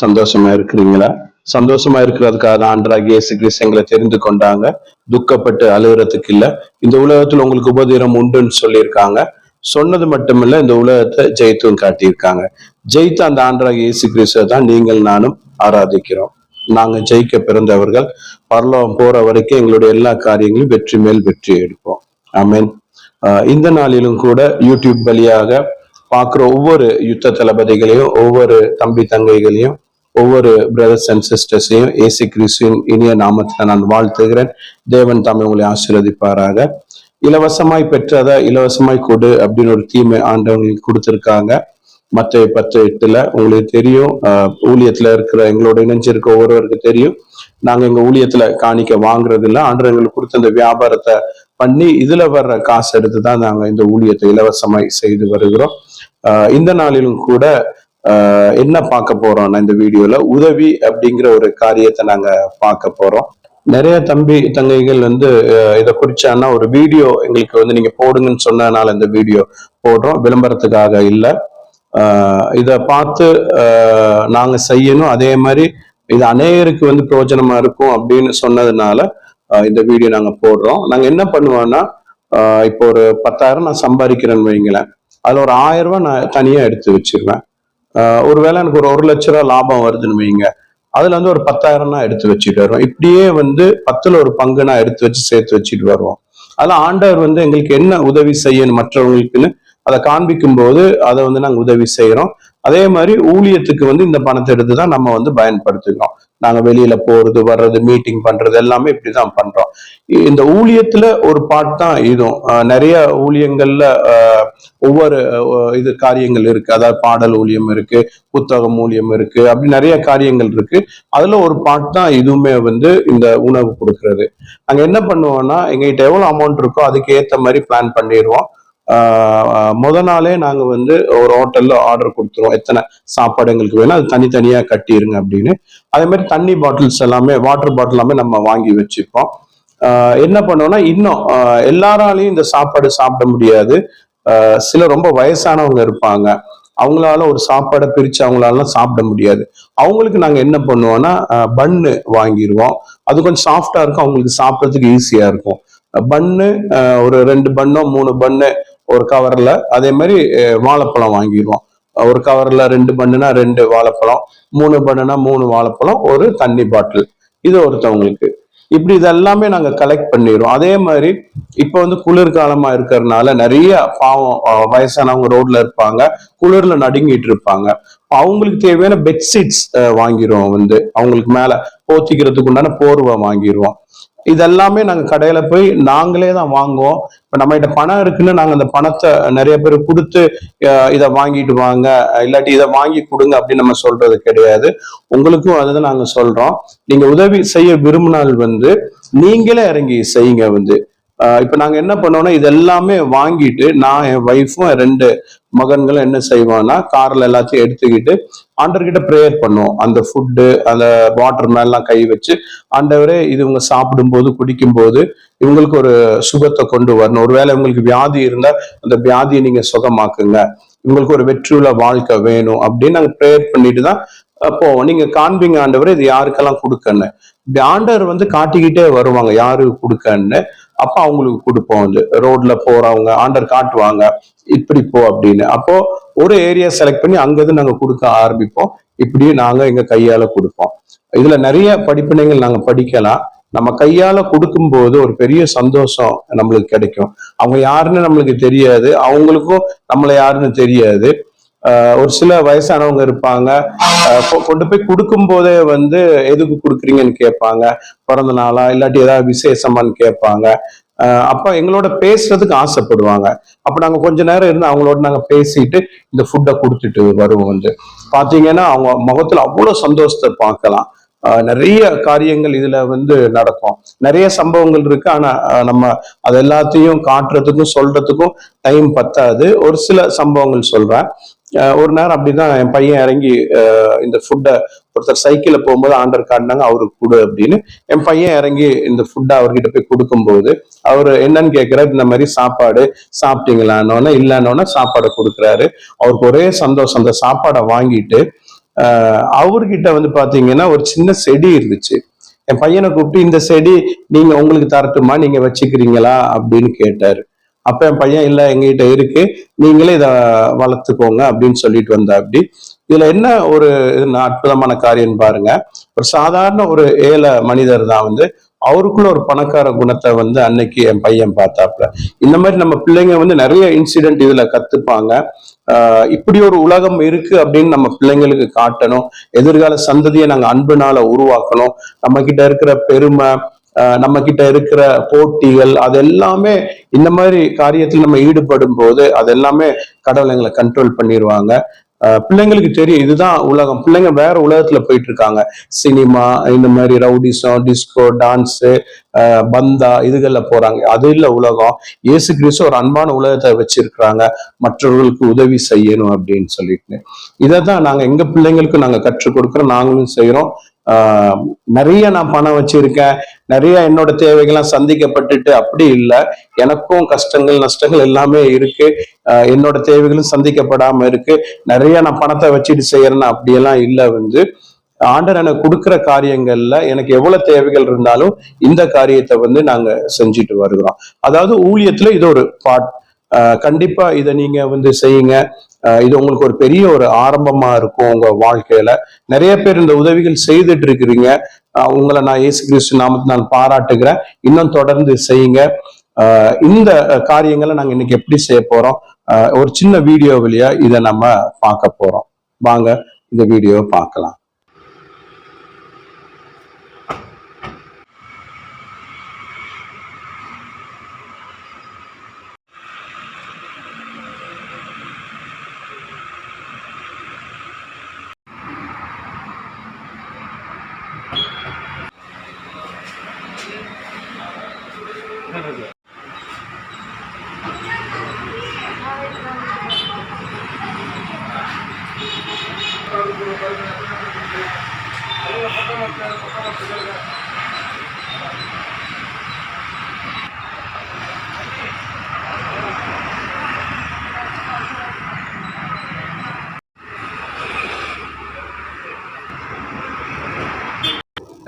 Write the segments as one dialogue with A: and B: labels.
A: சந்தோஷமா இருக்கிறீங்களா? சந்தோஷமா இருக்கிறதுக்காக ஆண்டராக இயேசு கிறிஸ்து எங்களை தெரிந்து கொண்டாங்க. துக்கப்பட்டு அழுகிறதுக்கு இல்ல. இந்த உலகத்துல உங்களுக்கு உபதீரம் உண்டுன்னு சொல்லியிருக்காங்க. சொன்னது மட்டுமில்ல இந்த உலகத்தை ஜெயித்தும் காட்டியிருக்காங்க. ஜெயித்த அந்த ஆண்டராக இயேசு கிறிஸ்துவை தான் நீங்கள் நானும் ஆராதிக்கிறோம். நாங்க ஜெயிக்க பிறந்தவர்கள் பரலோகம் போற வரைக்கும் எங்களுடைய எல்லா காரியங்களும் வெற்றி மேல் வெற்றி எடுப்போம். ஆமீன். ஆஹ் இந்த நாளிலும் கூட யூடியூப் வழியாக பார்க்குற ஒவ்வொரு யுத்த தளபதிகளையும் ஒவ்வொரு தம்பி தங்கைகளையும் ஒவ்வொரு பிரதர்ஸ் அண்ட் சிஸ்டர்ஸையும் ஏசி கிறிஸ்துவின் இனிய நாமத்தில் நான் வாழ்த்துகிறேன். தேவன் தாமே உங்களை ஆசீர்வதிப்பாராக. இலவசமாய் பெற்றதை இலவசமாய் கொடு அப்படின்னு ஒரு தீமை ஆண்டவங்களுக்கு கொடுத்துருக்காங்க. மற்ற பத்து எட்டுல உங்களுக்கு தெரியும். ஆஹ் ஊழியத்துல இருக்கிற எங்களோட இணைஞ்சிருக்க ஒவ்வொருவருக்கு தெரியும். நாங்க எங்க ஊழியத்துல காணிக்க வாங்குறது இல்ல ஆண்டு எங்களுக்கு கொடுத்த இந்த வியாபாரத்தை பண்ணி இதுல வர்ற காசு எடுத்து தான் நாங்க இந்த ஊழியத்தை இலவசமாய் செய்து வருகிறோம். ஆஹ் இந்த நாளிலும் கூட என்ன பார்க்க போறோம்னா இந்த வீடியோல உதவி அப்படிங்கிற ஒரு காரியத்தை நாங்க பார்க்க போறோம். நிறைய தம்பி தங்கைகள் வந்து இதை குறிச்சான்னா ஒரு வீடியோ எங்களுக்கு வந்து நீங்க போடுங்கன்னு சொன்னதுனால இந்த வீடியோ போடுறோம். விளம்பரத்துக்காக இல்லை. இதை பார்த்து நாங்க செய்யணும். அதே மாதிரி இது அநேகருக்கு வந்து பிரயோஜனமா இருக்கும் அப்படின்னு சொன்னதுனால இந்த வீடியோ நாங்க போடுறோம். நாங்க என்ன பண்ணுவோம்னா இப்போ ஒரு பத்தாயிரம் நான் சம்பாதிக்கிறேன்னு வைங்களேன். அதுல ஒரு ஆயிரம் ரூபாய் நான் தனியா எடுத்து வச்சிருவேன். ஒருவேளை எனக்கு ஒரு ஒரு லட்ச ரூபா லாபம் வருதுன்னு வைங்க. அதுல வந்து ஒரு பத்தாயிரம் நான் எடுத்து வச்சுட்டு வருவோம். இப்படியே வந்து பத்துல ஒரு பங்கு நான் எடுத்து வச்சு சேர்த்து வச்சுட்டு வருவோம். அதெல்லாம் ஆண்டவர் வந்து எங்களுக்கு என்ன உதவி செய்யணும் மற்றவங்களுக்குன்னு அதை காண்பிக்கும் போது அதை வந்து நாங்க உதவி செய்யறோம் அதே மாதிரி ஊழியத்துக்கு வந்து இந்த பணத்தை எடுத்து தான் நம்ம வந்து பயன்படுத்திக்கிறோம். நாங்க வெளியில போறது வர்றது மீட்டிங் பண்றது எல்லாமே இப்படிதான் பண்றோம். இந்த ஊழியத்துல ஒரு பாட் தான் இதுவும். நிறைய ஊழியங்கள்ல ஒவ்வொரு இது காரியங்கள் இருக்கு. அதாவது பாடல் ஊழியம் இருக்கு புத்தகம் ஊழியம் இருக்கு அப்படி நிறைய காரியங்கள் இருக்கு. அதுல ஒரு பாட் தான் இதுவுமே வந்து இந்த உணவு கொடுக்கறது. நாங்க என்ன பண்ணுவோம்னா எங்ககிட்ட எவ்வளவு அமௌண்ட் இருக்கோ அதுக்கு ஏத்த மாதிரி பிளான் பண்ணிடுவோம். முத நாளே நாங்கள் வந்து ஒரு ஹோட்டலில் ஆர்டர் கொடுத்துருவோம். எத்தனை சாப்பாடு எங்களுக்கு வேணும் அது தனித்தனியாக கட்டிருங்க அப்படின்னு. அதே மாதிரி தண்ணி பாட்டில்ஸ் எல்லாமே வாட்டர் பாட்டில் எல்லாமே நம்ம வாங்கி வச்சுப்போம். என்ன பண்ணுவோம்னா இன்னும் எல்லாராலையும் இந்த சாப்பாடு சாப்பிட முடியாது. சில ரொம்ப வயசானவங்க இருப்பாங்க. அவங்களால ஒரு சாப்பாடை பிரிச்சு அவங்களாலாம் சாப்பிட முடியாது. அவங்களுக்கு நாங்க என்ன பண்ணுவோம்னா பன்னு வாங்கிடுவோம் அது கொஞ்சம் சாஃப்டா இருக்கும் அவங்களுக்கு சாப்பிட்றதுக்கு ஈஸியா இருக்கும். பன்னு ஒரு ரெண்டு பண்ணோ மூணு பன்னு ஒரு கவர்ல அதே மாதிரி வாழைப்பழம் வாங்கிடுவோம் ஒரு கவர்ல ரெண்டு பண்ணுனா ரெண்டு வாழைப்பழம் மூணு பண்ணுனா மூணு வாழைப்பழம் ஒரு தண்ணி பாட்டில். இது ஒருத்தவங்களுக்கு. இப்படி இதெல்லாமே நாங்க கலெக்ட் பண்ணிடுவோம் அதே மாதிரி இப்போ வந்து குளிர்காலமா இருக்கிறதுனால நிறைய பாவம் வயசானவங்க ரோட்ல இருப்பாங்க. குளிர்ல நடுங்கிட்டு இருப்பாங்க. அவங்களுக்கு தேவையான பெட்ஷீட்ஸ் வாங்கிடுவோம் வந்து. அவங்களுக்கு மேல போத்திக்கிறதுக்கு உண்டான போர்வை வாங்கிடுவோம். இதெல்லாமே நாங்க கடையில போய் நாங்களே தான் வாங்குவோம். இப்ப நம்ம கிட்ட பணம் இருக்குன்னு நாங்கள் அந்த பணத்தை நிறைய பேர் கொடுத்து இதை வாங்கிட்டு வாங்க இல்லாட்டி இதை வாங்கி கொடுங்க அப்படின்னு நம்ம சொல்றது கிடையாது. உங்களுக்கும் அதுதான் நாங்க சொல்றோம். நீங்க உதவி செய்ய விரும்பினால் வந்து நீங்களே இறங்கி செய்யுங்க வந்து. இப்போ இப்ப நாங்க என்ன பண்ணோம்னா இது எல்லாமே வாங்கிட்டு நான் என் ஒய்ஃபும் ரெண்டு மகன்கள் என்ன செய்வான்னா கார்ல எல்லாத்தையும் எடுத்துக்கிட்டு ஆண்டர்கிட்ட ப்ரேயர் பண்ணுவோம். அந்த ஃபுட்டு அந்த வாட்டர் மேலாம் கை வச்சு ஆண்டவரே இது இவங்க சாப்பிடும்போது குடிக்கும்போது இவங்களுக்கு ஒரு சுகத்தை கொண்டு வரணும். ஒருவேளை இவங்களுக்கு வியாதி இருந்தா அந்த வியாதியை நீங்க சுகமாக்குங்க. இவங்களுக்கு ஒரு வெற்றியுள்ள வாழ்க்கை வேணும் அப்படின்னு நாங்க ப்ரேயர் பண்ணிட்டு தான் அப்போ நீங்க காண்பீங்க ஆண்டவரே இது யாருக்கெல்லாம் கொடுக்கன்னு. இப்படி ஆண்டவர் வந்து காட்டிக்கிட்டே வருவாங்க யாருக்கு கொடுக்கன்னு. அப்ப அவங்களுக்கு கொடுப்போம். வந்து ரோட்ல போறவங்க ஆண்டர் காட்டுவாங்க இப்படி போ அப்படின்னு. அப்போ ஒரு ஏரியா செலக்ட் பண்ணி அங்கிருந்து நாங்க கொடுக்க ஆரம்பிப்போம். இப்படியும் நாங்க எங்க கையால கொடுப்போம். இதுல நிறைய படிப்பினைகள் நாங்க படிக்கலாம். நம்ம கையால கொடுக்கும்போது ஒரு பெரிய சந்தோஷம் நம்மளுக்கு கிடைக்கும். அவங்க யாருன்னு நம்மளுக்கு தெரியாது. அவங்களுக்கும் நம்மளை யாருன்னு தெரியாது. ஒரு சில வயசானவங்க இருப்பாங்க. கொண்டு போய் கொடுக்கும் போதே வந்து எதுக்கு கொடுக்குறீங்கன்னு கேட்பாங்க. பிறந்த நாளா இல்லாட்டி ஏதாவது விசேஷமான்னு கேட்பாங்க. ஆஹ் அப்ப எங்களோட பேசுறதுக்கு ஆசைப்படுவாங்க. அப்ப நாங்க கொஞ்ச நேரம் இருந்து அவங்களோட நாங்க பேசிட்டு இந்த ஃபுட்டை கொடுத்துட்டு வருவோம் வந்து. பாத்தீங்கன்னா அவங்க முகத்துல அவ்வளவு சந்தோஷத்தை பார்க்கலாம். நிறைய காரியங்கள் இதுல வந்து நடக்கும். நிறைய சம்பவங்கள் இருக்கு. ஆனா நம்ம அது எல்லாத்தையும் காட்டுறதுக்கும் சொல்றதுக்கும் டைம் பத்தாது. ஒரு சில சம்பவங்கள் சொல்றேன். ஒரு நேரம் அப்படிதான் என் பையன் இறங்கி இந்த ஃபுட்டை ஒருத்தர் சைக்கிள்ல போகும்போது ஆண்டர் காட்டினாங்க அவருக்கு கொடு அப்படின்னு. என் பையன் இறங்கி இந்த ஃபுட்டை அவர்கிட்ட போய் கொடுக்கும்போது அவர் என்னன்னு கேட்கிறாரு இந்த மாதிரி சாப்பாடு சாப்பிட்டீங்களான்னொன்னே இல்லைன்னொன்னே சாப்பாடை கொடுக்குறாரு. அவருக்கு ஒரே சந்தோஷம் அந்த சாப்பாடை வாங்கிட்டு அவர்கிட்ட வந்து பாத்தீங்கன்னா ஒரு சின்ன செடி இருந்துச்சு. என் பையனை கூப்பிட்டு இந்த செடி நீங்க உங்களுக்கு தரட்டுமா? நீங்க வச்சுக்கிறீங்களா? அப்படின்னு கேட்டாரு. அப்ப என் பையன் இல்ல எங்ககிட்ட இருக்கு. நீங்களே இதை வளர்த்துக்கோங்க அப்படின்னு சொல்லிட்டு வந்தா அப்படி. இதுல என்ன ஒரு அற்புதமான காரியம் பாருங்க. ஒரு சாதாரண ஒரு ஏழை மனிதர் தான் வந்து அவருக்குள்ள ஒரு பணக்கார குணத்தை வந்து அன்னைக்கு என் பையன் பார்த்தாப்புல. இந்த மாதிரி நம்ம பிள்ளைங்க வந்து நிறைய இன்சிடென்ட் இதுல கத்துப்பாங்க. ஆஹ் இப்படி ஒரு உலகம் இருக்கு அப்படின்னு நம்ம பிள்ளைங்களுக்கு காட்டணும். எதிர்கால சந்ததியை நாங்க அன்புனால உருவாக்கணும். நம்ம கிட்ட இருக்கிற பெருமை நம்ம கிட்ட இருக்கிற போட்டிகள் அது எல்லாமே இந்த மாதிரி காரியத்தில் நம்ம ஈடுபடும் போது அது எல்லாமே கடவுள் எங்களை கண்ட்ரோல் பண்ணிடுவாங்க பிள்ளைங்களுக்கு தெரியும் இதுதான் உலகம். பிள்ளைங்க வேற உலகத்துல போயிட்டு இருக்காங்க சினிமா இந்த மாதிரி ரவுடிசம் டிஸ்கோ டான்ஸு பந்தா இதுகள்ல போறாங்க. அது இல்லை உலகம். இயேசு கிறிஸ்து ஒரு அன்பான உலகத்தை வச்சிருக்கிறாங்க. மற்றவர்களுக்கு உதவி செய்யணும் அப்படின்னு சொல்லிட்டு. இதை தான் நாங்க எங்க பிள்ளைங்களுக்கும் நாங்கள் கற்றுக் கொடுக்குறோம். நாங்களும் செய்யறோம் நிறைய நான் பணம் வச்சிருக்கேன். நிறைய என்னோட தேவைகள்லாம் சந்திக்கப்பட்டுட்டு அப்படி இல்லை. எனக்கும் கஷ்டங்கள் நஷ்டங்கள் எல்லாமே இருக்கு. என்னோட தேவைகளும் சந்திக்கப்படாம இருக்கு. நிறைய நான் பணத்தை வச்சுட்டு செய்யறேன்னு அப்படியெல்லாம் இல்லை வந்து ஆண்டர் எனக்கு கொடுக்குற காரியங்கள்ல எனக்கு எவ்வளவு தேவைகள் இருந்தாலும் இந்த காரியத்தை வந்து நாங்க செஞ்சுட்டு வருகிறோம். அதாவது ஊழியத்துல இது ஒரு பாட் கண்டிப்பா இதை நீங்க வந்து செய்யுங்க. இது உங்களுக்கு ஒரு பெரிய ஒரு ஆரம்பமா இருக்கும் உங்க வாழ்க்கையில. நிறைய பேர் இந்த உதவிகள் செய்துட்டு இருக்கிறீங்க. உங்களை நான் இயேசு கிறிஸ்து நாமத்தை நான் பாராட்டுகிறேன். இன்னும் தொடர்ந்து செய்யுங்க. இந்த காரியங்களை நாங்க இன்னைக்கு எப்படி செய்ய போறோம்? ஒரு சின்ன வீடியோ வழியா இதை நம்ம பார்க்க போறோம். வாங்க இந்த வீடியோவை பார்க்கலாம்.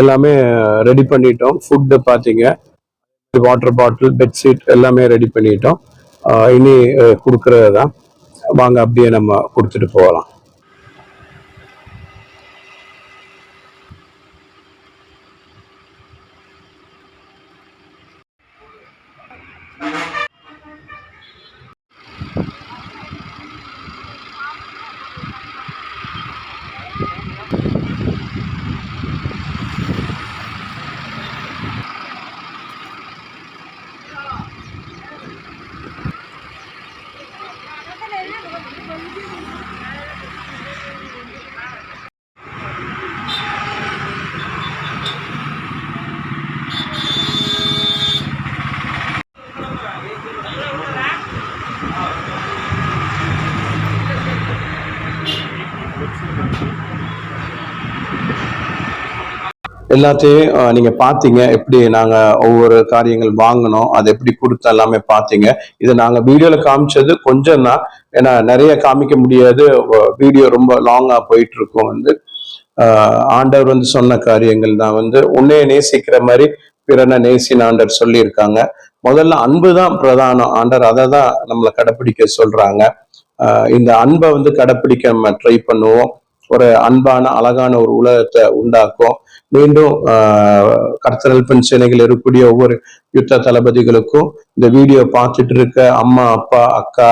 A: எல்லாமே ரெடி பண்ணிட்டோம். ஃபுட்டு பார்த்தீங்க வாட்டர் பாட்டில் பெட்ஷீட் எல்லாமே ரெடி பண்ணிட்டோம். இனி கொடுக்கறது தான் வாங்க அப்படியே நம்ம கொடுத்துட்டு போகலாம். எல்லாத்தையும் நீங்கள் பார்த்தீங்க எப்படி நாங்கள் ஒவ்வொரு காரியங்கள் வாங்கினோம் அதை எப்படி கொடுத்த எல்லாமே பார்த்தீங்க இதை நாங்கள் வீடியோவில் காமிச்சது கொஞ்சம் தான். ஏன்னா நிறைய காமிக்க முடியாது. வீடியோ ரொம்ப லாங்காக போயிட்டு இருக்கும் வந்து. ஆண்டவர் வந்து சொன்ன காரியங்கள் தான் வந்து. உன்னைய நேசிக்கிற மாதிரி பிறனை நேசின் ஆண்டர் சொல்லியிருக்காங்க. முதல்ல அன்பு தான் பிரதானம். ஆண்டர் அதை தான் நம்மளை கடைப்பிடிக்க சொல்றாங்க. இந்த அன்பை வந்து கடைப்பிடிக்க நம்ம ட்ரை பண்ணுவோம். ஒரு அன்பான அழகான ஒரு உலகத்தை உண்டாக்கும். மீண்டும் கர்த்தரல் பெண் சேனைகள் இருக்கக்கூடிய ஒவ்வொரு யுத்த தளபதிகளுக்கும் இந்த வீடியோ பார்த்துட்டு இருக்க அம்மா அப்பா அக்கா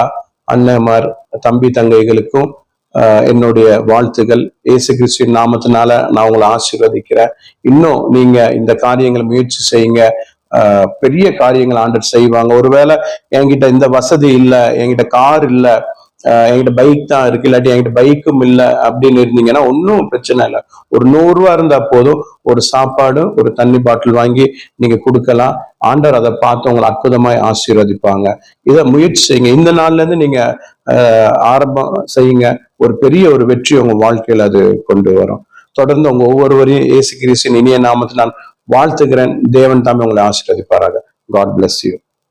A: அண்ணன்மார் தம்பி தங்கைகளுக்கும் என்னுடைய வாழ்த்துகள். இயேசு கிறிஸ்துவின் நாமத்தினால நான் உங்களை ஆசீர்வதிக்கிறேன். இன்னும் நீங்க இந்த காரியங்களை முயற்சி செய்யுங்க. பெரிய காரியங்கள் ஆண்டர் செய்வாங்க. ஒருவேளை என்கிட்ட இந்த வசதி இல்லை என்கிட்ட கார் இல்லை என்கிட்ட பைக் தான் இருக்கு இல்லாட்டி என்கிட்ட பைக்கும் இல்லை அப்படின்னு இருந்தீங்கன்னா ஒன்றும் பிரச்சனை இல்லை. ஒரு நூறுரூவா இருந்தால் போதும் ஒரு சாப்பாடு ஒரு தண்ணி பாட்டில் வாங்கி நீங்கள் கொடுக்கலாம். ஆண்டவர் அதை பார்த்து உங்களை அற்புதமாய் ஆசீர்வதிப்பாங்க. இதை முயற்சி செய்யுங்க. இந்த நாள்ல இருந்து நீங்க ஆரம்பம் செய்யுங்க. ஒரு பெரிய ஒரு வெற்றி உங்கள் வாழ்க்கையில் அது கொண்டு வரும். தொடர்ந்து உங்கள் ஒவ்வொருவரையும் ஏசு கிறிஸ்தின் இனிய நாமத்தை நான் வாழ்த்துக்கிறேன் தேவன் தாமே உங்களை ஆசீர்வதிப்பாராக. God bless you